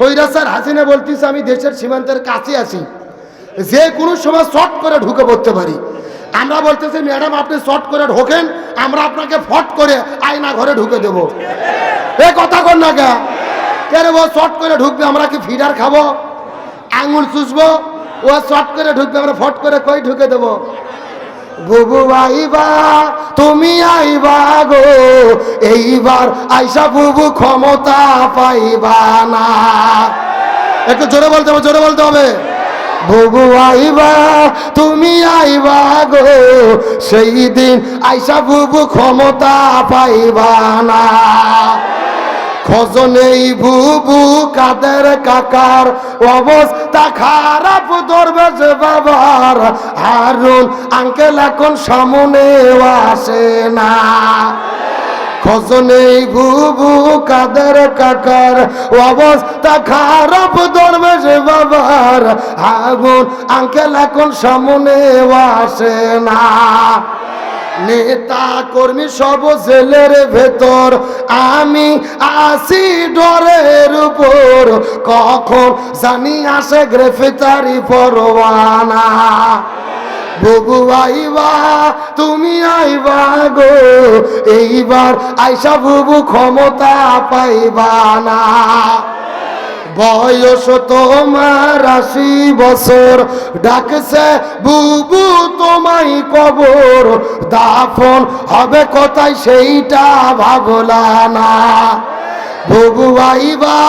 স্বৈরাচার হাসিনা বলতেছে, আমি দেশের সীমান্তের কাছে আছি। যে কোনো সময় শর্ট করে ঢুকে পড়তে পারি। আমরা বলতেছি, ম্যাডাম, আপনি শর্ট করে ঢোকেন, আমরা আপনাকে ফট করে আয়না ঘরে ঢুকে দেব। এ কথা কর না কে কেন ও শর্ট করে ঢুকবে? আমরা কি ফিডার খাব? আঙুল চুষবো? ও শর্ট করে ঢুকবে, আমরা ফট করে কই ঢুকে দেবো? বুবু আইবা, তুমি আইবা গো। এইবার আইসা বুবু ক্ষমতা পাইবা না। একটু জোরে বলতে হবে, জোরে বলতে হবে। বুবু আইবা, তুমি আইবা গো। সেই দিন আইসা বুবু ক্ষমতা পাইবা না। খোঁজনেই বুবু কাদের কাকার অবস্থা খারাপ ধরবে যে বাবার। হারুন আঙ্কেল এখন সামনে আসে না। খোঁজনেই বুবু কাদের কাকার অবস্থা খারাপ ধরবে যে বাবার। হারুন আঙ্কেল এখন সামনে আসে না। নেতা কর্মী সব জেলের ভেতর। আমি আসি ডরের উপর। কখন জানি আসে গ্রেফতারি পরোয়ানা। বুবু আইবা, তুমি আইবা গো। এইবার আইসা বুবু ক্ষমতা পাইবা না। বয়স তোমার আশি বছর। ডাকছে, বুবু, তোমায় কবর। দাফন হবে কোথায় সেইটা ভাবলা না। বুবু আইবা,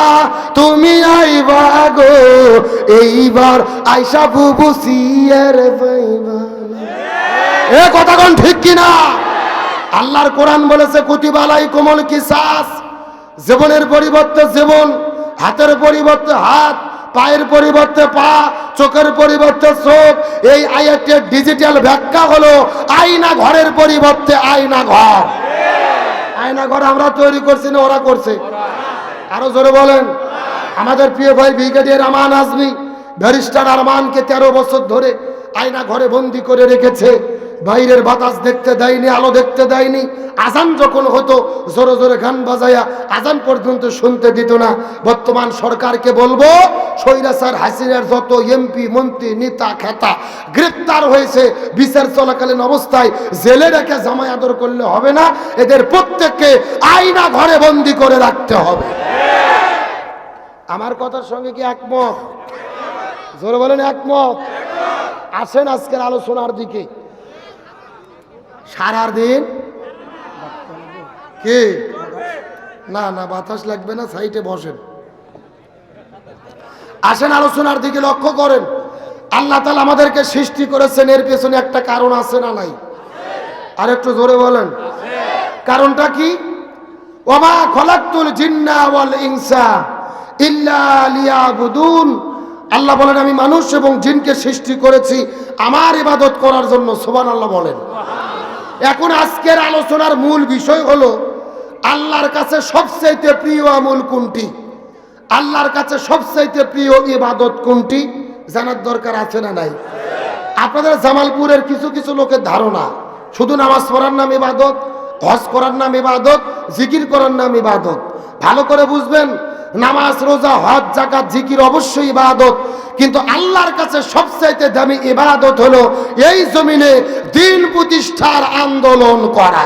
তুমি আইবা গো। এইবার আইসা বুবু সিয়ের পাইবা না। এ কথা কোন ঠিক কিনা? আল্লাহর কোরআন বলেছে কুতিবালাই কোমল কিসাস। জীবনের পরিবর্তে জীবন হাতের পরিবর্তে হাত, পায়ের পরিবর্তে পা, চোখের পরিবর্তে চোখ, এই আয়াতের ডিজিটাল ব্যাখ্যা হলো আয়না ঘরের পরিবর্তে আয়না ঘর। আয়না ঘর আমরা তৈরি করছি না, ওরা করছে। আরও জোরে বলেন। আমাদের প্রিয় ভাই ব্রিগেডিয়ার আমান আজমি, ব্যারিস্টার আরমানকে তেরো বছর ধরে আয়না ঘরে বন্দি করে রেখেছে। বাইরের বাতাস দেখতে দেয়নি, আলো দেখতে দেয়নি। আজান যখন হতো, জোরে জোরে গান বাজায়া আজান পর্যন্ত শুনতে দিত না। বর্তমান সরকারকে বলব সৈরাসার হাসিনার যত এমপি মন্ত্রী, নেতা, খেতা গ্রেপ্তার হয়েছে, বিচার চলাকালীন অবস্থায় জেলে রেখে জামাই আদর করলে হবে না। এদের প্রত্যেককে আয়না ঘরে বন্দি করে রাখতে হবে। আমার কথার সঙ্গে কি একমত? জোরে বলেন একমত? আসেন আজকের আলোচনার দিকে। সারার দিন কি? না না, বাতাস লাগবে না সাইটে বসেন। আসেন, আলোচনার দিকে লক্ষ্য করেন। আল্লাহ তালা আমাদেরকে সৃষ্টি করেছেন, এর পেছনে একটা কারণ আছে না নাই? আর একটু জোরে বলেন। কারণটা কি? ওমা খলাক্তুল জিন্না ওয়াল ইনসা ইল্লা লিয়াবুদুন। আল্লাহ বলেন, আমি মানুষ এবং জিনকে সৃষ্টি করেছি, আমার ইবাদত করার জন্য সোবান আল্লাহ বলেন। এখন আজকের আলোচনার মূল বিষয় হলো, আল্লাহর কাছে সবচাইতে প্রিয় আমল কোনটি? আল্লাহর কাছে সবচাইতে প্রিয় ইবাদত কোনটি? জানার দরকার আছে না নাই? আপনাদের জামালপুরের কিছু কিছু লোকের ধারণা, শুধু নামাজ পড়ার নাম ইবাদত, হজ করার নাম ইবাদত, জিকির করার নাম ইবাদত। ভালো করে বুঝবেন নামাজ, রোজা, হজ জাকাত জিকির অবশ্যই ইবাদত। কিন্তু আল্লাহর কাছে সবচাইতে দামি ইবাদত হলো এই জমিনে দিন প্রতিষ্ঠার আন্দোলন করা।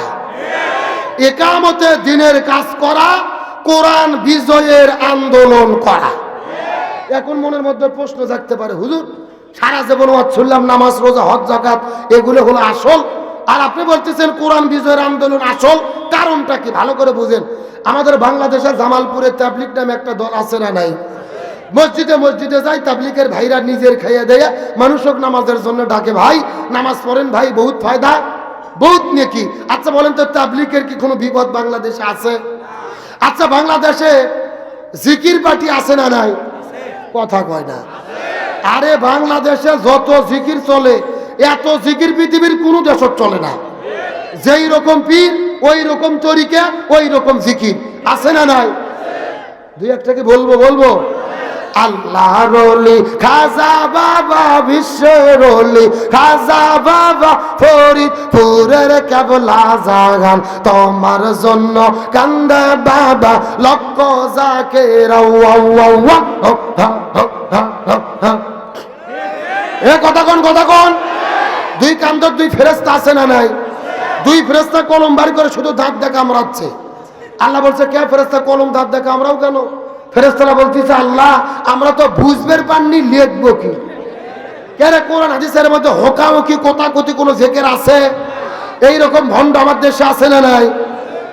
একামতে দিনের কাজ করা, কোরআন বিজয়ের আন্দোলন করা। এখন মনের মধ্যে প্রশ্ন জাগতে পারে, হুজুর, সারা জীবন শুনলাম নামাজ, রোজা, হজ জাকাত এগুলো হলো আসল? আর আপনি বলতেছেন কোরআন বিজয়ের আন্দোলন আসল, কারণটা কি? ভালো করে বুঝেন। আমাদের বাংলাদেশের জামালপুরের তাবলিক নামে একটা দল আছে না নাই? মসজিদে মসজিদে যাই তাবলিকের ভাইরা নিজের খাইয়ে দেয় মানুষক নামাজের জন্য ডাকে, ভাই, নামাজ পড়েন ভাই, বহুত ফায়দা। বহুত নেকি। আচ্ছা বলেন তো তাবলিকের কি কোনো বিপদ বাংলাদেশে আছে? আচ্ছা বাংলাদেশে জিকির পার্টি আছে না নাই? কথা কয় না। আরে বাংলাদেশে যত জিকির চলে, এত জিকির পৃথিবীর কোনো দেশত চলে না। যেই রকম পীর ওই রকম তরিকা ওই রকম জিকির। আছে না নাই? দুই একটাকে বলব বলব? আল্লাহ রলি, খাজা বাবা, বিশ্বের রলি, খাজা বাবা, ফরিদপুরের কেবলা জাগান। তোমার জন্য কান্দে বাবা, লক্ষ যাকে এ কথা কোন কথা কোন। দুই কান্দর, দুই ফেরেস্তা আছে না নাই? দুই ফেরেস্তা কলম বাড়ি করে শুধু দাঁত দেখা কামড়াচ্ছে। আল্লাহ বলছে, কে ফেরেস্তা কলম দাঁত দেখা আমরাও কেন? ফেরেস্তারা বলতেছে, আল্লাহ, আমরা তো বুঝবের পাননি, লিখব কি? মধ্যে আমার দেশে না নাই?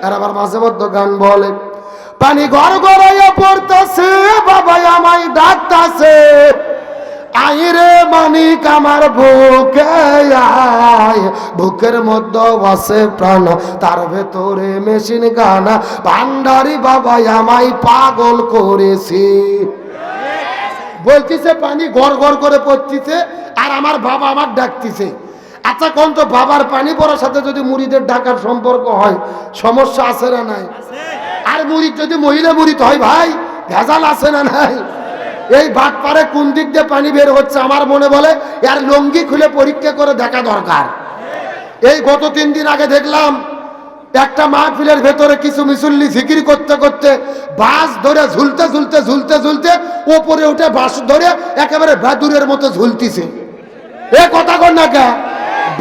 আর আবার মাঝে মধ্যে গান বলে, পানি ঘর গড়াইয়া পড়তেছে বাবা আমায় ডাকতাছে। আইরে মানিক আমার বুকে আয়, বুকের মধ্যে বসে প্রাণ, তার ভেতরে মেশিন গানা, ভান্ডারি বাবা আমায় পাগল করেছে। বলতিছে, পানি গড় গড় করে পড়তিছে, আর আমার বাবা আমার ডাকতিছে। আচ্ছা কোন তো বাবার পানি পড়ার সাথে যদি মুড়িদের ডাকার সম্পর্ক হয়, সমস্যা আছে না নাই? আর মুড়িদ যদি মহিলা মুড়িদ হয় ভাই, ভেজাল আছে না নাই? এই ভাত পারে কোন দিক দিয়ে পানি বের হচ্ছে আমার মনে বলে? এর লঙ্গি খুলে পরীক্ষা করে দেখা দরকার। এই গত তিন দিন আগে দেখলাম, একটা মাহফিলের ভেতরে কিছু মিসুল্লি জিকির করতে করতে বাস ধরে ঝুলতে ঝুলতে ঝুলতে ঝুলতে ওপরে উঠে বাস ধরে একেবারে ভাদুরের মতো ঝুলতিছে। এ কথা কর না কে?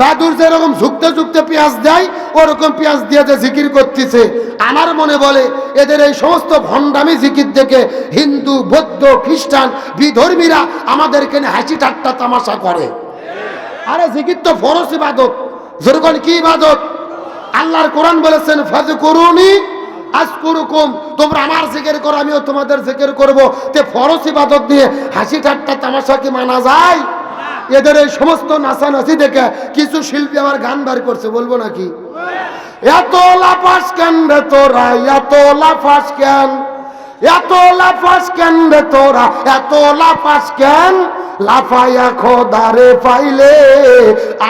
বাদুর যেরকম ঝুঁকতে ঝুঁকতে পেঁয়াজ দেয়, ওরকম পেঁয়াজ দিয়ে যে জিকির করতেছে। আমার মনে বলে, এদের এই সমস্ত ভণ্ডামি জিকির দেখে হিন্দু, বৌদ্ধ, খ্রিস্টান, বিধর্মীরা আমাদেরকে হাসি ঠাট্টা তামাশা করে। আরে জিকির তো ফরস ইবাদত। যেরকম কি ইবাদত? আল্লাহর কোরআন বলেছেন ফাজ করুনি আজ করুকুম তোমরা আমার জিকির করো, আমিও তোমাদের জিকির করব। তে ফরস ইবাদত নিয়ে হাসি ঠাট্টা তামাশা কি মানা যায়? এদের এই সমস্ত নাচানাচি দেখে কিছু শিল্পী আমার গান বার করছে, বলব নাকি? এত লাফাস কেন রে তোরা? এত লাফাস কেন? এত লাফাস কেন রে তোরা? এত লাফাস কেন? লাফাইয়া খোদারে পাইলে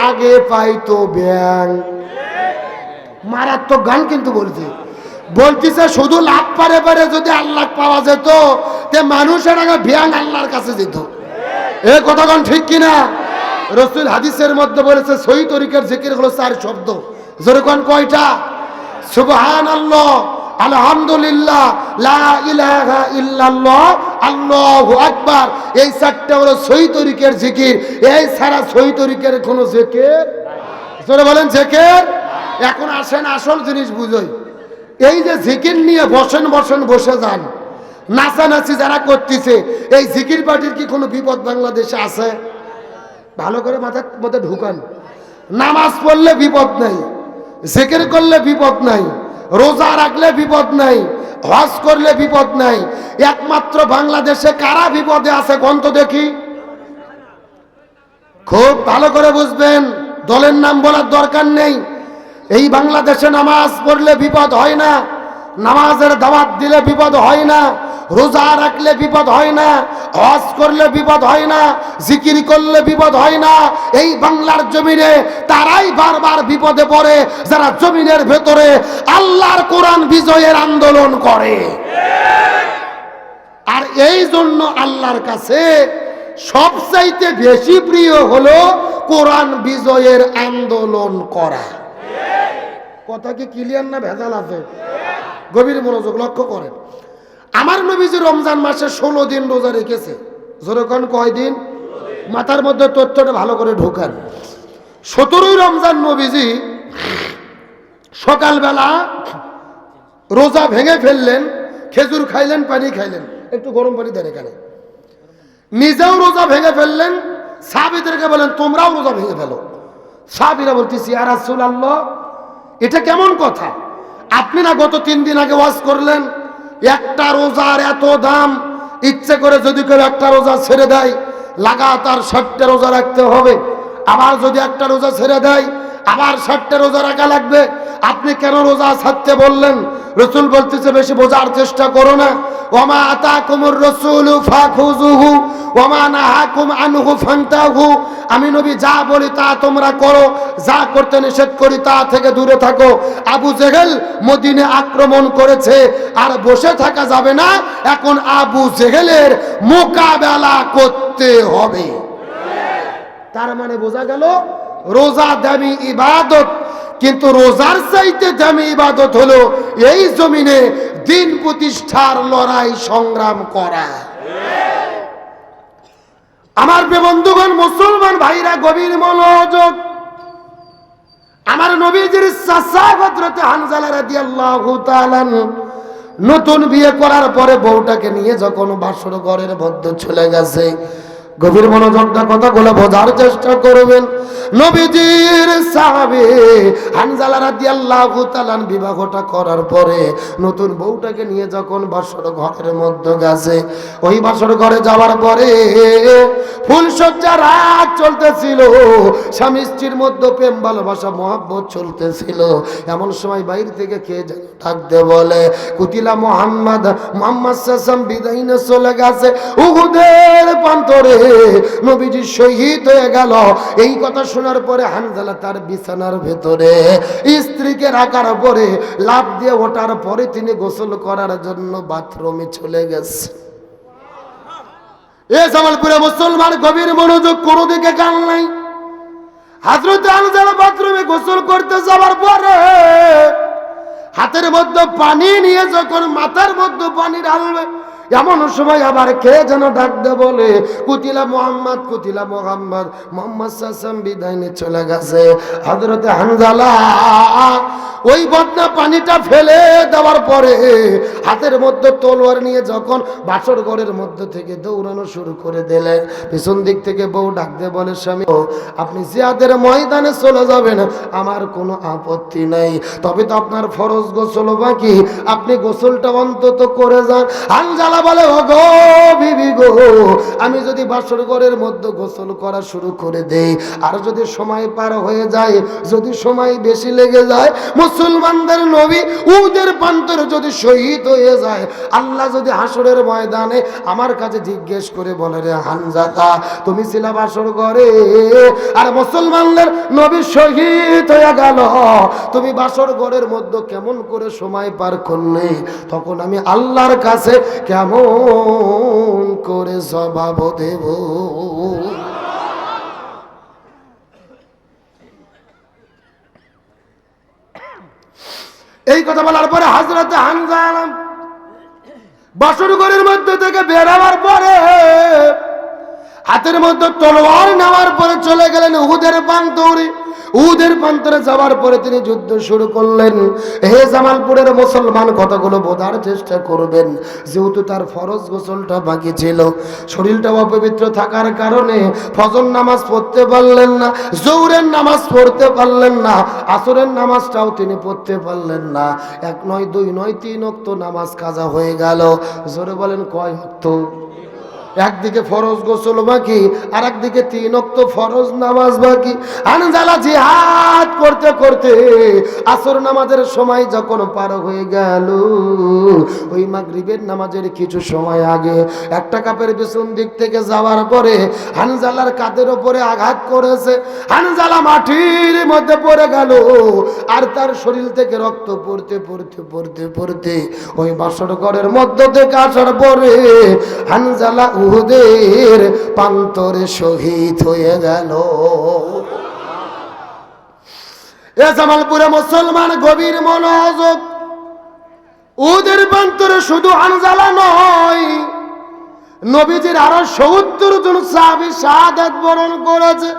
আগে পাইতো ব্যাং। মারাত্মক গান কিন্তু বলছে। বলতেছে, শুধু লাভ পারে পারে যদি আল্লাহ পাওয়া যেত, তে মানুষের আগে ব্যাং আল্লাহর কাছে যেত। এ কথাগণ ঠিক কিনা? রসুল হাদিসের মধ্যে বলেছে সই তরিকার জিকির হলো চার শব্দ। যেরকম কয়টা? সুবহান আল্লাহ আলহামদুলিল্লাহ, লা ইলাহা ইল্লাল্লাহ, আল্লাহু আকবার। এই চারটা হলো সই তরিকের জিকির। এই ছাড়া সই তরিকের কোনো জিকির জোরে বলেন, জিকির? এখন আসেন আসল জিনিস বুঝই। এই যে জিকির নিয়ে বসেন বসেন বসে যান। নাচানাচি যারা করতেছে, এই জিকির পার্টির কি কোনো বিপদ বাংলাদেশে আছে? ভালো করে মাথার মধ্যে ঢুকান। নামাজ পড়লে বিপদ নাই, জিকির করলে বিপদ নাই, রোজা রাখলে বিপদ নাই, হজ করলে বিপদ নাই। একমাত্র বাংলাদেশে কারা বিপদে আছে গন্ত দেখি? খুব ভালো করে বুঝবেন, দলের নাম বলার দরকার নেই। এই বাংলাদেশে নামাজ পড়লে বিপদ হয় না। নামাজের দাওয়াত দিলে বিপদ হয় না, রোজা রাখলে বিপদ হয় না, হজ করলে বিপদ হয় না, জিকির করলে বিপদ হয় না, এই বাংলার জমিনে তারাই বারবার বিপদে পড়ে, যারা জমিনের ভেতরে আল্লাহর কোরআন বিজয়ের আন্দোলন করে। আর এই জন্য আল্লাহর কাছে সবচাইতে বেশি প্রিয় হলো কোরআন বিজয়ের আন্দোলন করা। কথা কি ক্লিয়ার না ভেজাল আছে? গভীর মনোযোগ লক্ষ্য করেন। আমার নবীজি রমজান মাসে ষোলো দিন রোজা রেখেছে। যেরকম কয়দিন? মাথার মধ্যে তথ্যটা ভালো করে ঢোকান। সতেরোই রমজান নবীজি সকালবেলা রোজা ভেঙে ফেললেন, খেজুর খাইলেন, পানি খাইলেন। একটু গরম পানি দেন এখানে। নিজেও রোজা ভেঙে ফেললেন, সাহাবিদেরকে বলেন, তোমরাও রোজা ভেঙে ফেলো। সাহাবিরা বলতেছি আর আল্লাহ এটা কেমন কথা? আপনি না গত তিন দিন আগে ওয়াজ করলেন, একটা রোজার এত দাম, ইচ্ছে করে যদি কেউ একটা রোজা ছেড়ে দেয়, লাগাতার ষাটটা রোজা রাখতে হবে। আবার যদি একটা রোজা ছেড়ে দেয়, আবার ষাটটা রোজা রাখা লাগবে আপনি কেন রোজা ছাড়তে বললেন? রসুল বলতেছে, বেশি বোঝার চেষ্টা করো না। ওমা আতা কুমুর রসুল ফাখুজুহু ওমা নাহাকুম আনহু ফান্তাহু। আমি নবী, যা বলি তা তোমরা করো, যা করতে নিষেধ করি তা থেকে দূরে থাকো। আবু জেহেল মদিনে আক্রমণ করেছে, আর বসে থাকা যাবে না। এখন আবু জেহেলের মোকাবেলা করতে হবে। তার মানে বোঝা গেল, রোজা দামি ইবাদত কিন্তু রোজার চাইতে দামি ইবাদত হলো এই জমিনে দিন প্রতিষ্ঠার লড়াই সংগ্রাম করা। আমার বন্ধুগণ, মুসলমান ভাইরা, গভীর মনোযোগ। আমার নবীজির নতুন বিয়ে করার পরে বউটাকে নিয়ে যখন বাসর ঘরের মধ্যে চলে গেছে গভীর মনোযোগটা কথাগুলো বোঝার চেষ্টা করবেন। নবীজির সাহাবে হানজালা বিবাহটা করার পরে নতুন বউটাকে নিয়ে যখন বাসর ঘরের মধ্যে গেছে, ওই বাসর ঘরে যাওয়ার পরে ফুলসজ্জা রাত চলতেছিল স্বামী স্ত্রীর মধ্যে প্রেম, ভালোবাসা, মহাব্বত চলতেছিল। এমন সময় বাইর থেকে কে যেন বলে, কুতিলা মোহাম্মদ মোহাম্মদ সাসাম বিদায় চলে গেছে। উহুদের প্রান্তরে নবীজি শহীদ হয়ে গেল। এই কথা শোনার পরে হানজালা তার বিছানার ভেতরে স্ত্রীকে রাখার পরে লাভ দিয়ে ওঠার পরে তিনি গোসল করার জন্য বাথরুমে চলে গেছে। এ জামালপুরে মুসলমান গভীর মনোযোগ কোনো দিকে কান নাই। হাজরত আনজালা বাথরুমে গোসল করতে যাওয়ার পরে হাতের মধ্যে পানি নিয়ে যখন মাথার মধ্যে পানি ঢালবে এমন সময় আবার কে যেন ডাক দে বলে, কুতিলা মোহাম্মদ কুতিলা মোহাম্মদ মোহাম্মদ সাসাম বিদায় চলে গেছে। হজরতে হানজালা, ওই বদনা পানিটা ফেলে দেওয়ার পরে হাতের মধ্যে তলোয়ার নিয়ে যখন বাসর ঘরের মধ্যে থেকে দৌড়ানো শুরু করে দিলেন, পিছন দিক থেকে বউ ডাকতে বলে, স্বামী, আপনি জিয়াদের ময়দানে চলে যাবেন, আমার কোনো আপত্তি নেই। তবে তো আপনার ফরজ গোসল বাকি, আপনি গোসলটা অন্তত করে যান। আনজালা বলে গো বিবি গো, আমি যদি বাসর ঘরের মধ্যে গোসল করা শুরু করে দেই, আর যদি সময় পার হয়ে যায়, যদি সময় বেশি লেগে যায়, মুসলমানদের নবী উদের প্রান্তরে যদি শহীদ হয়ে যায়, আল্লাহ যদি হাসরের ময়দানে আমার কাছে জিজ্ঞেস করে বলে, রে হানজাতা তুমি ছিলা বাসর ঘরে আর মুসলমানদের নবী শহীদ হয়ে গেল, তুমি বাসর ঘরের মধ্যে কেমন করে সময় পার করলে? তখন আমি আল্লাহর কাছে কেমন করে স্বভাব দেব? এই কথা বলার পরে হাজরতে হানজালাম বাসর ঘরের মধ্যে থেকে বেরাবার পরে হাতের মধ্যে তলোয়ার নেওয়ার পরে চলে গেলেন উহুদের প্রান্তরে উহুদের প্রান্তরে যাওয়ার পরে তিনি যুদ্ধ শুরু করলেন। হে জামালপুরের মুসলমান, কথাগুলো বোঝার চেষ্টা করবেন। যেহেতু তার ফরজ গোসলটা বাকি ছিল শরীরটা অপবিত্র থাকার কারণে ফজর নামাজ পড়তে পারলেন না জৌরের নামাজ পড়তে পারলেন না, আসরের নামাজটাও তিনি পড়তে পারলেন না। এক নয়, দুই নয়, তিন অক্ত নামাজ কাজা হয়ে গেল। জোরে বলেন, কয় অক্ত একদিকে ফরজ গোসল বাকি আর একদিকে তিন অক্ত ফরজ নামাজ বাকি। আনজালা জিহাদ করতে করতে আসর নামাজের সময় যখন পার হয়ে গেল, ওই মাগরিবের নামাজের কিছু সময় আগে একটা কাপের পেছন দিক থেকে যাওয়ার পরে হানজালার কাদের ওপরে আঘাত করেছে। হানজালা মাটির মধ্যে পড়ে গেল, আর তার শরীর থেকে রক্ত পড়তে পড়তে পড়তে পড়তে ওই বাসর ঘরের মধ্য থেকে আসার পরে হানজালা উহুদের পান্তরে শহীদ হয়ে গেল। এ জামালপুরে মুসলমান গভীর মনোযোগ। উহুদের পান্তরে শুধু হানজালা নয়, নবীজির আরও সত্তর জন সাহাবি শাহাদাত বরণ করেছে।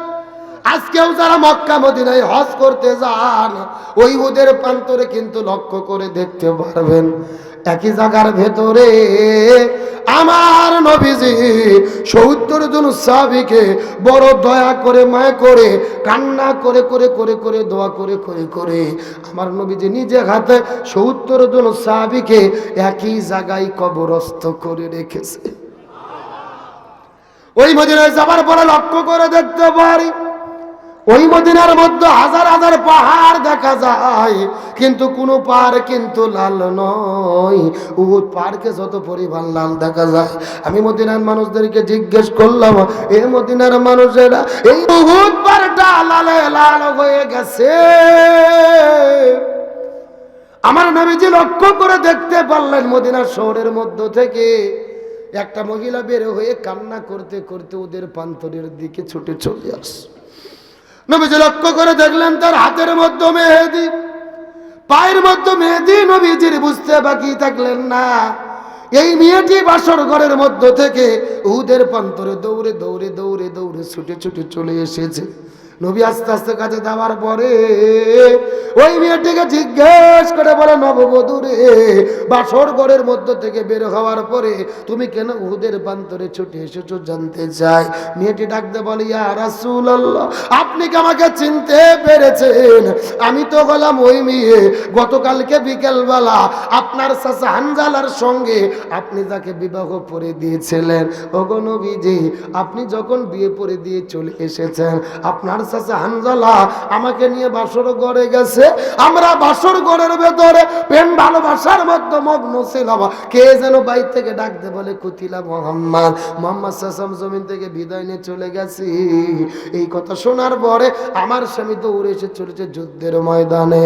আজকেও যারা মক্কা মদিনায় হজ করতে যান, ওই উদের প্রান্তরে কিন্তু লক্ষ্য করে দেখতে পারবেন একই জায়গার ভেতরে আমার নবীজি সত্তর জন সাহাবিকে বড় দয়া করে, মায়া করে, কান্না করে করে করে করে, দোয়া করে করে করে আমার নবীজি নিজে হাতে সত্তর জন সাহাবিকে একই জায়গায় কবরস্থ করে রেখেছে। ওই মদিনায় যাবার পরে লক্ষ্য করে দেখতে পারি ওই মদিনার মধ্যে হাজার হাজার পাহাড় দেখা যায়, কিন্তু কোনো পাহাড় কিন্তু লাল নয়। উহুদ পাহাড়কে যত পরিমাণ লাল দেখা যায়। আমি মদিনার মানুষদেরকে জিজ্ঞেস করলাম এই মদিনার মানুষেরা, এই উহুদ পাহাড়টা লালে লাল হয়ে গেছে। আমার নবীজি লক্ষ্য করে দেখতে পারলেন মদিনার শহরের মধ্য থেকে একটা মহিলা বের হয়ে কান্না করতে করতে ওদের প্রান্তরের দিকে ছুটে চলে আসে। নবীজি লক্ষ্য করে দেখলেন তার হাতের মধ্যে মেহেদি। পায়ের মধ্যে মেহেদি নবীজির বুঝতে বাকি থাকলেন না। এই মেয়েটি বাসর ঘরের মধ্য থেকে উহুদের প্রান্তরে দৌড়ে দৌড়ে দৌড়ে দৌড়ে ছুটে ছুটে চলে এসেছে। নবী আস্তে আস্তে কাছে যাওয়ার পরে ওই মেয়েটিকে জিজ্ঞেস করে বলে নববধূ রে বাসর ঘরের মধ্য থেকে বের হওয়ার পরে তুমি কেন উহুদের প্রান্তরে ছুটে এসেছ জানতে চাই? মেয়েটি ডাকতে বলে, ইয়া রাসূলুল্লাহ, আপনি কি আমাকে চিনতে পেরেছেন? আমি তো হলাম ওই মেয়ে, গতকালকে বিকেলবেলা আপনার চাচা হানজালার সঙ্গে আপনি যাকে বিবাহ করে দিয়েছিলেন। ওগো নবীজি, আপনি যখন বিয়ে করে দিয়ে চলে এসেছেন, আপনার হানজালা, আমাকে নিয়ে বাসর ঘরে গেছে। আমরা বাসর ঘরের ভেতরে প্রেম ভালোবাসার মধ্যে মগ্ন ছিলাম। কে যেন বাইর থেকে ডাকতে বলে, কুতিলা মোহাম্মদ মোহাম্মদ জমিন থেকে বিদায় নিয়ে চলে গেছি। এই কথা শোনার পরে আমার স্বামী এসে চলেছে যুদ্ধের ময়দানে।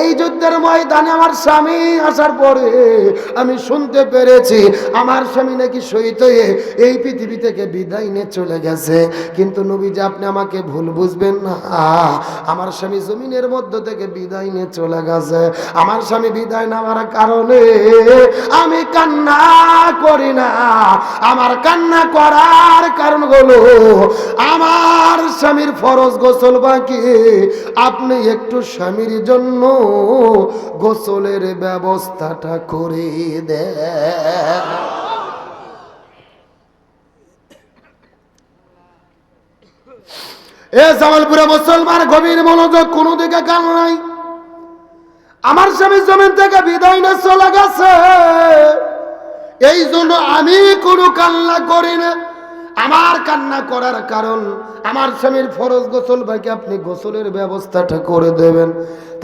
এই যুদ্ধের ময়দানে আমার স্বামী আসার পরে আমি শুনতে পেরেছি, আমার স্বামী নাকি হয়ে এই পৃথিবী থেকে বিদায় নিয়ে চলে গেছে। কিন্তু নবীজি, আপনি আমাকে ভুল বুঝবেন না। আমার স্বামী জমিনের মধ্য থেকে বিদায় নিয়ে চলে গেছে। আমার স্বামী বিদায় নেওয়ার কারণে আমি কান্না করি না। আমার কান্না করার কারণ হলো, আমার স্বামীর ফরজ গোসল বাকি। আপনি একটু স্বামীর জন্য গোসলের ব্যবস্থাটা করে দেন। এ জামালপুরে মুসলমান গভীর মনোযোগ কোনো দিকে কান নাই। আমার স্বামী জমিন থেকে বিদায় না চলে গেছে। এই জন্য আমি কোনো কান্না করি না। আমার কান্না করার কারণ, আমার স্বামীর ফরজ গোসল ভাইকে আপনি গোসলের ব্যবস্থাটা করে দেবেন।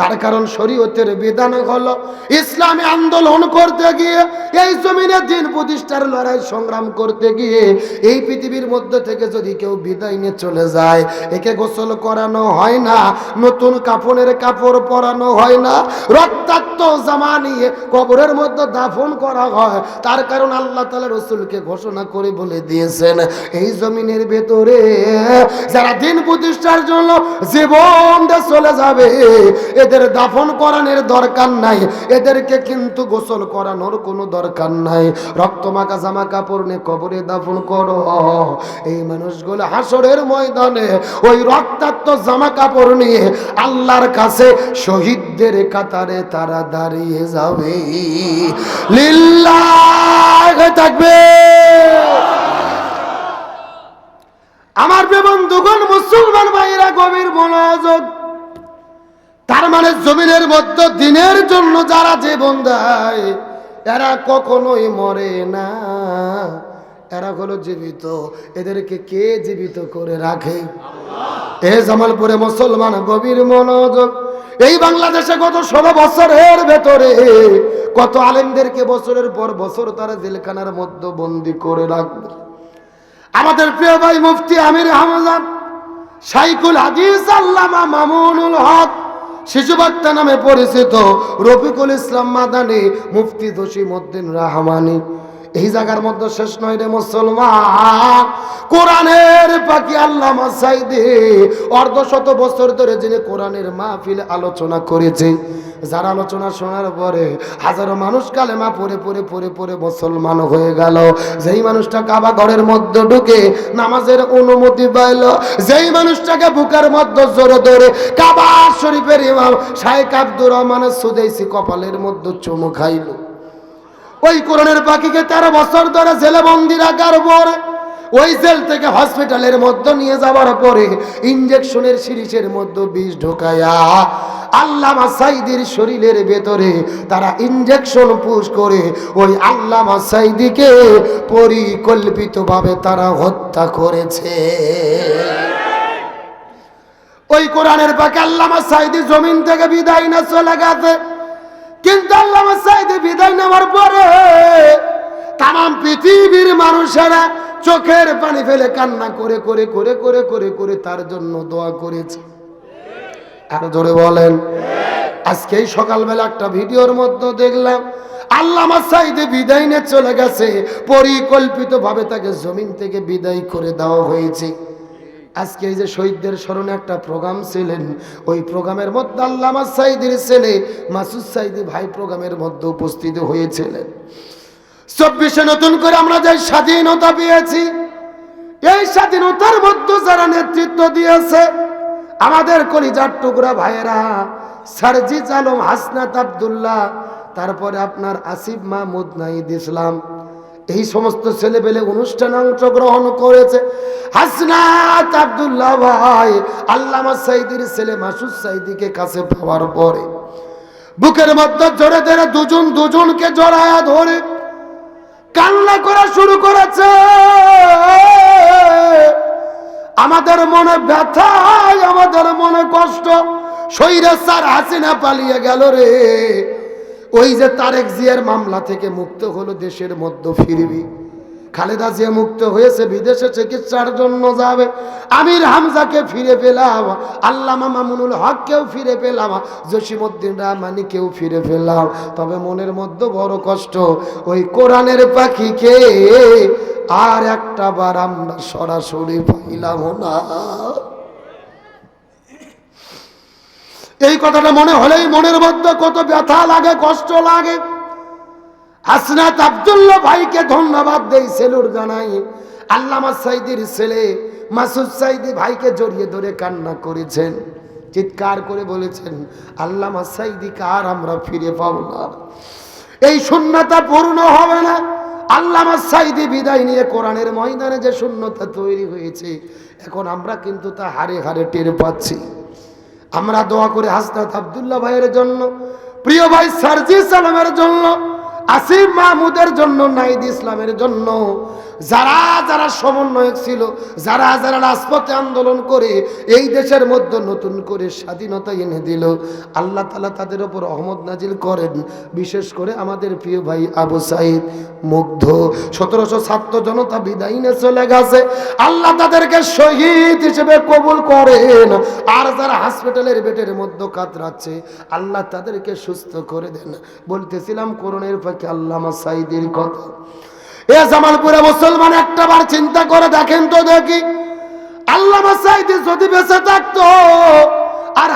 তার কারণ শরীয়তের বিধান হলো ইসলামী আন্দোলন করতে গিয়ে, এই জমিনে দিন প্রতিষ্ঠার লড়াই সংগ্রাম করতে গিয়ে, এই পৃথিবীর মধ্যে থেকে যদি কেউ বিদায় নিয়ে চলে যায়, একে গোসল করানো হয় না, নতুন কাপড়ের কাপড় পরানো হয় না, রক্তাক্ত জামা নিয়ে কবরের মধ্যে দাফন করা হয়, তার কারণ আল্লাহ তালা রসুলকে ঘোষণা করে বলে দিয়েছেন, এই জমিনের ভেতরে যারা দিন প্রতিষ্ঠার জন্য জীবন চলে যাবে এদের দাফন করানোর দরকার নাই। এদেরকে কিন্তু গোসল করানোর কোনো দরকার নাই। রক্ত মাখা জামা কাপড় নিয়ে কবরে দাফন করো। এই মানুষগুলো হাসরের ময়দানে ওই রক্তাক্ত জামা কাপড় নিয়ে আল্লাহর কাছে শহীদদের কাতারে তারা দাঁড়িয়ে যাবে। লিল্লাহ, থাকবে। আমার বন্ধুগণ, মুসলমান ভাইরা, গভীর মনোযোগ তার মানে জমিনের মধ্যে দিনের জন্য যারা জীবন দেয়, এরা কখনোই মরে না। এরা হলো জীবিত। এদেরকে কে জীবিত করে রাখে? এ জামালপুরে মুসলমান গভীর মনোযোগ। এই বাংলাদেশে গত ষোলো বছরের ভেতরে কত আলেমদেরকে বছরের পর বছর তারা জেলখানার মধ্যে বন্দি করে রাখবে। আমাদের প্রিয় ভাই মুফতি আমির হামজান সাইকুল হাদিস আল্লামা মামুনুল হক শিশু বার্তা নামে পরিচিত রফিকুল ইসলাম মাদানি মুফতি দোষী মুদ্দিন রাহমানি। এই জায়গার মধ্যে শেষ নয় রে মুসলমান। কোরআনের পাখি আল্লামা সাইদি অর্ধ শত বছর ধরে যিনি কোরআনের মাহফিল আলোচনা করেছে, যার আলোচনা শোনার পরে হাজারো মানুষ কালেমা পড়ে পড়ে পড়ে পড়ে মুসলমান হয়ে গেল। যেই মানুষটা কাবা ঘরের মধ্যে ঢুকে নামাজের অনুমতি পাইল, যেই মানুষটাকে বুকের মধ্যে জোরে ধরে কাবা শরীফের ইমাম শাহেক আব্দুর রহমানের সুদেশি কপালের মধ্যে চুমু খাইল। ওই কোরআনের পাখিকে তেরো বছর ধরে জেলে বন্দি রাখার পর ওই জেল থেকে হসপিটালের মধ্যে নিয়ে যাওয়ার পরে ইঞ্জেকশনের সিরিজের মধ্যে বিষ ঢোকায়া আল্লামা সাইদির শরীরের ভেতরে তারা ইঞ্জেকশন পুশ করে ওই আল্লামা সাইদিকে পরিকল্পিতভাবে তারা হত্যা করেছে। ওই কোরআনের পাকে আল্লামা সাইদি জমিন থেকে বিদায় না চলে গেছে। কিন্তু আল্লামা সাইদি বিদায় নেওয়ার পরে তাম পৃথিবীর মানুষেরা চোখের পানি ফেলে কান্না করে করে করে করে করে করে তার জন্য দোয়া করেছে। আরও জোরে বলেন। আজকে এই সকালবেলা একটা ভিডিওর মধ্যে দেখলাম, আল্লামা সাইদে বিদায় নিয়ে চলে গেছে, পরিকল্পিতভাবে তাকে জমিন থেকে বিদায় করে দেওয়া হয়েছে। আজকে এই যে শহীদদের স্মরণে একটা প্রোগ্রাম ছিলেন, ওই প্রোগ্রামের মধ্যে আল্লামা সাইদের ছেলে মাসুদ সাইদি ভাই প্রোগ্রামের মধ্যে উপস্থিত হয়েছিলেন। চব্বিশে নতুন করে আমরা যে স্বাধীনতা পেয়েছি, এই স্বাধীনতার মধ্যে যারা নেতৃত্ব দিয়েছে, আমাদের কলিজার টুকরা ভাইয়েরা, সারজিজ আলম, হাসনাত আবদুল্লাহ, তারপরে আপনার আসিফ মাহমুদ নাইদ ইসলাম এই সমস্ত ছেলেপেলে অনুষ্ঠানে অংশগ্রহণ করেছে। হাসনাত আবদুল্লাহ ভাই, আল্লামা সাইদির ছেলে মাসুদ সাইদিকে কাছে পাওয়ার পরে বুকের মধ্যে জোরে ধরে দুজন দুজনকে জড়ায়া ধরে কান্না করা শুরু করেছে। আমাদের মনে ব্যথা আমাদের মনে কষ্ট শরীরে স্যার হাসিনা পালিয়ে গেল রে। ওই যে তারেক জিয়ার মামলা থেকে মুক্ত হলো দেশের মধ্যে ফিরবি। খালেদা জিয়া মুক্ত হয়েছে, বিদেশে চিকিৎসার জন্য যাবে। আমির হামজাকে ফিরে পেলাম, আল্লামা মামুনুল হককেও ফিরে পেলাম জসিমুদ্দিন রহমানিকেও ফিরে পেলাম। তবে মনের মধ্যে বড় কষ্ট, ওই কোরআনের পাখিকে আর একটা বার আমরা সরাসরি পাইলাম না। এই কথাটা মনে হলেই মনের মধ্যে কত ব্যথা লাগে, কষ্ট লাগে। হাসনাত আবদুল্লাহ ভাইকে ধন্যবাদ দেই সেলুর জানাই। আল্লামা সাইদির ছেলে মাসুদ সাইদি ভাইকে জড়িয়ে ধরে কান্না করেছেন। চিৎকার করে বলেছেন, আল্লামা সাইদিকে আর আমরা ফিরে পাব না? এই শূন্যতা পূর্ণ হবে না। আল্লামা সাইদি বিদায় নিয়ে কোরআনের ময়দানে যে শূন্যতা তৈরি হয়েছে, এখন আমরা কিন্তু তা হারে হারে টের পাচ্ছি। আমরা দোয়া করে হাসনাত আবদুল্লাহ ভাইয়ের জন্য, প্রিয় ভাই সার্জি সালামের জন্য, আসিফ মাহমুদের জন্য নাইদ ইসলামের জন্য। যারা যারা সমন্বয়ক ছিল, যারা যারা রাজপথে আন্দোলন করে এই দেশের মধ্যে নতুন করে স্বাধীনতা এনে দিল, আল্লাহ তালা তাদের ওপর অহমদ নাজিল করেন। বিশেষ করে আমাদের প্রিয় ভাই আবু সাইদ, মুগ্ধ। সতেরোশো ছাত্র জনতা বিদায় নিয়ে চলে গেছে। আল্লাহ তাদেরকে শহীদ হিসেবে কবুল করেন। আর যারা হসপিটালের বেডের মধ্যে কাতরাচ্ছে, আল্লাহ তাদেরকে সুস্থ করে দেন। বলতেছিলাম করোনের পাখি আল্লামা সাইদের কথা। এ জামালপুরে মুসলমান একটা বার চিন্তা করে দেখেন তো দেখি। সাইদি যদি বেঁচে থাকতো আর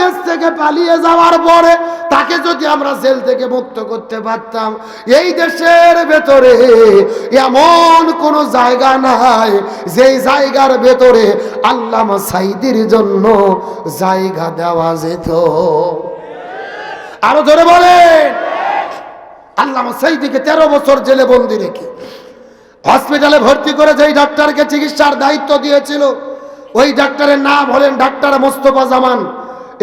দেশ থেকে পালিয়ে যাওয়ার পরে তাকে যদি আমরা থেকে মুক্ত করতে পারতাম, এই দেশের ভেতরে এমন কোন জায়গা নাই যেই জায়গার ভেতরে জন্য জায়গা দেওয়া যেত। আরও ধরে বলেন। আল্লামা সেইদিকে তেরো বছর জেলে বন্দি রেখে হসপিটালে ভর্তি করে যেই ডাক্তারকে চিকিৎসার দায়িত্ব দিয়েছিল। ওই ডাক্তারের নাম হলেন ডাক্তার মোস্তফা জামান।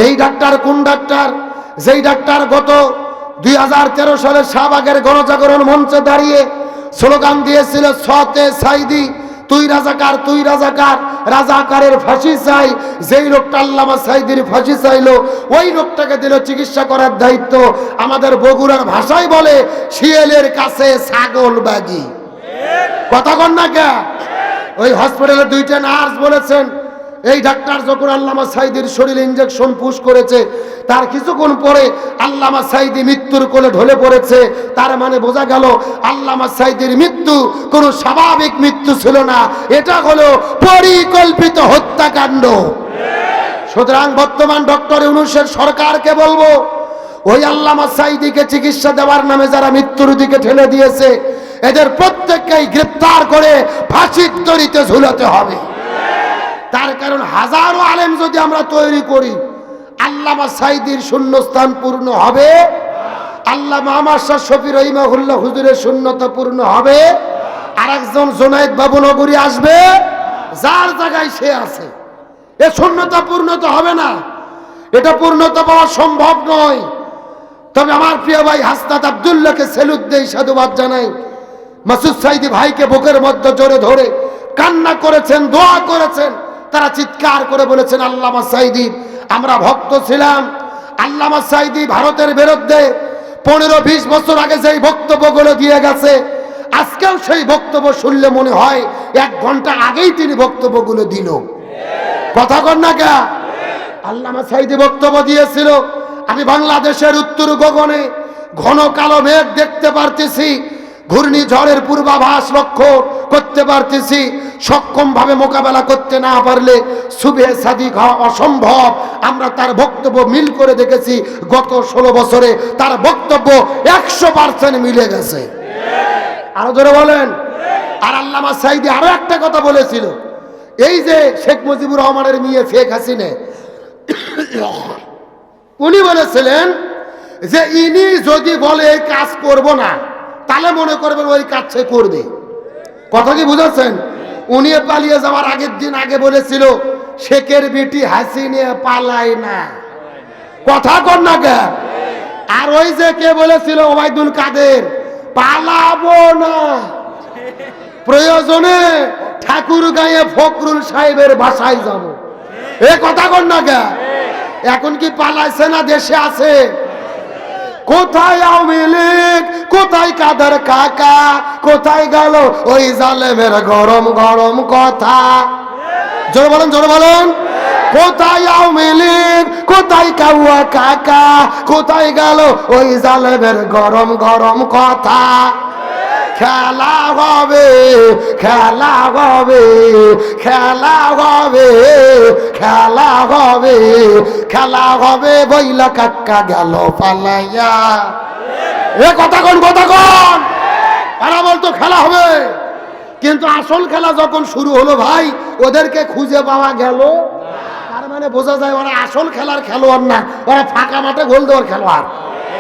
এই ডাক্তার কোন ডাক্তার? যেই ডাক্তার গত দুই হাজার তেরো সালে শাহবাগের গণজাগরণ মঞ্চে দাঁড়িয়ে স্লোগান দিয়েছিল, সতে সাইদি তুই রাজাকার তুই রাজাকার, রাজাকারের ফাঁসি চাই, যেই লোকটা আল্লামা সাইদির ফাঁসি চাইলো, ওই লোকটাকে দিল চিকিৎসা করার দায়িত্ব। আমাদের বগুড়ার ভাষায় বলে, শিয়েলের কাছে ছাগল বাগি কথা কন না কে? ওই হসপিটালে দুইটা নার্স বলেছেন এই ডাক্তার যখন আল্লামা সাইদির শরীরে ইঞ্জেকশন পুশ করেছে, তার কিছুক্ষণ পরে আল্লামা সাইদি মৃত্যুর কোলে ঢলে পড়েছে। তার মানে বোঝা গেল, আল্লামা সাইদির মৃত্যু কোনো স্বাভাবিক মৃত্যু ছিল না। এটা হলো পরিকল্পিত হত্যাকাণ্ড। সুতরাং বর্তমান ডক্টর ইউনুসের সরকারকে বলব, ওই আল্লামা সাইদিকে চিকিৎসা দেওয়ার নামে যারা মৃত্যুর দিকে ঠেলে দিয়েছে, এদের প্রত্যেককেই গ্রেপ্তার করে ফাঁসির তরিতে ঝুলাতে হবে। তার কারণ হাজারো আলেম যদি আমরা তৈরি করি, আল্লামা সাইদির শূন্যস্থান পূর্ণ হবে আল্লাহ মাহমাদ শাহ শফি রহিমাহুল্লাহ হুজুরের শূন্যতা পূর্ণ হবে আর একজন জোনায়েদ বাবু নগরী আসবে, যার জায়গায় সে আছে। এ শূন্যতা পূর্ণতা হবে না। এটা পূর্ণতা পাওয়া সম্ভব নয়। তবে আমার প্রিয় ভাই হাসনাত আবদুল্লাহকে সেলুদ দেই সাধুবাদ জানাই। মাসুদ সাইদি ভাইকে বুকের মধ্যে জোরে ধরে কান্না করেছেন, দোয়া করেছেন। তারা চিৎকার করে বলেছেন, আল্লামা সাইদি, আমরা ভক্ত ছিলাম। আল্লামা সাইদি ভারতের বিরুদ্ধে পনেরো বিশ বছর আগে যেই বক্তব্যগুলো দিয়ে গেছে, আজকেও সেই বক্তব্য শুনলে মনে হয় এক ঘণ্টা আগেই তিনি বক্তব্যগুলো দিল। কথা কর না কে? আল্লামা সাইদি বক্তব্য দিয়েছিল, আমি বাংলাদেশের উত্তর গগনে ঘন কালো মেঘ দেখতে পারতেছি ঘূর্ণিঝড়ের পূর্বাভাস লক্ষ্য করতে পারতেছি। সক্ষম ভাবে মোকাবেলা করতে না পারলে শুভে সাদিক অসম্ভব। আমরা তার বক্তব্য মিল করে দেখেছি গত ষোলো বছরে। তার বক্তব্য একশো পার্সেন্ট মিলে গেছে। আরও ধরে বলেন। আর আল্লামা সাইদি আরও একটা কথা বলেছিল। এই যে শেখ মুজিবুর রহমানের মেয়ে শেখ হাসিনে, উনি বলেছিলেন যে ইনি যদি বলে কাজ করব না। তাহলে মনে করবেন ওই কাজ সে করবে। কথা কি বুঝাচ্ছেন উনি পালিয়ে যাওয়ার আগের দিন আগে বলেছিল, শেখের বেটি হাসিনে পালায় না। কথা কর না কে আর ওই যে কে বলেছিল, ওবায়দুল কাদের, পালাবো না। প্রয়োজনে ঠাকুর গায়ে ফখরুল সাহেবের বাসায় যাব। এ কথা কর না কে এখন কি পালাইছে না? দেশে আছে? কোথায় আওয়ামী লীগ? কোথায় কাদের কাকা? কোথায় গেল ওই জালেমের গরম গরম কথা? জোরে বলেন জোরে বলেন। কোথায় আওয়ামী লীগ? কোথায় কাউয়া কাকা? কোথায় গেল ওই জালেমের গরম গরম কথা? খেলা হবে খেলা হবে খেলা হবে খেলা হবে খেলা হবে বইলা কাকা গেল পালাইয়া। এ কথা কোন কথা কোন? এরা বলতো খেলা হবে। কিন্তু আসল খেলা যখন শুরু হলো ভাই, ওদেরকে খুঁজে পাওয়া গেল। তার মানে বোঝা যায় ওরা আসল খেলার খেলোয়াড় না, ওরা ফাঁকা মাঠে গোল দেওয়ার খেলোয়াড়।